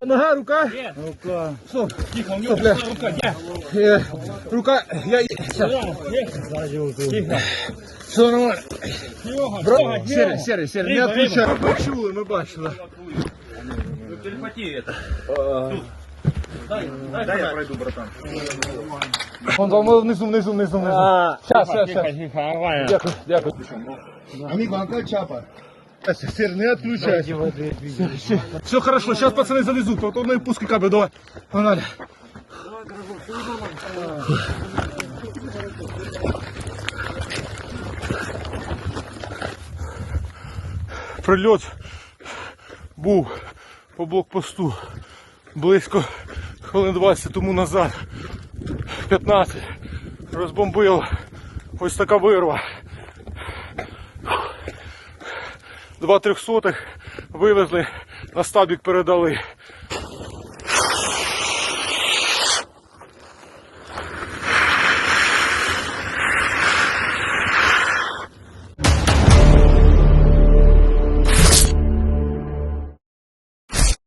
нога, рука. Рука. Стоп. Тихо, у Стоп, него бля. рука, я. Е, рука. Я... Сзади вот тут. Все нормально. Серега, Бро... Серега, Серый, серый, серый, не Риба, отвечай. Ми чули, ми бачили. Телепатия это. Дай я пройду, братан. Вон там внизу, внизу, внизу, внизу. Сейчас, сейчас, Тихо, сейчас. тихо, нормально. Дякую, дякую. Амиго, Анка Чапа. Сер, не отключайся. Все хорошо, сейчас пацаны залезут, вот он и пускай кабель, давай. Погнали. Прильот був по блокпосту близько хвилин 20 тому назад. 15 розбомбило ось така вирва. 2 трьохсотих вивезли, на стабік передали.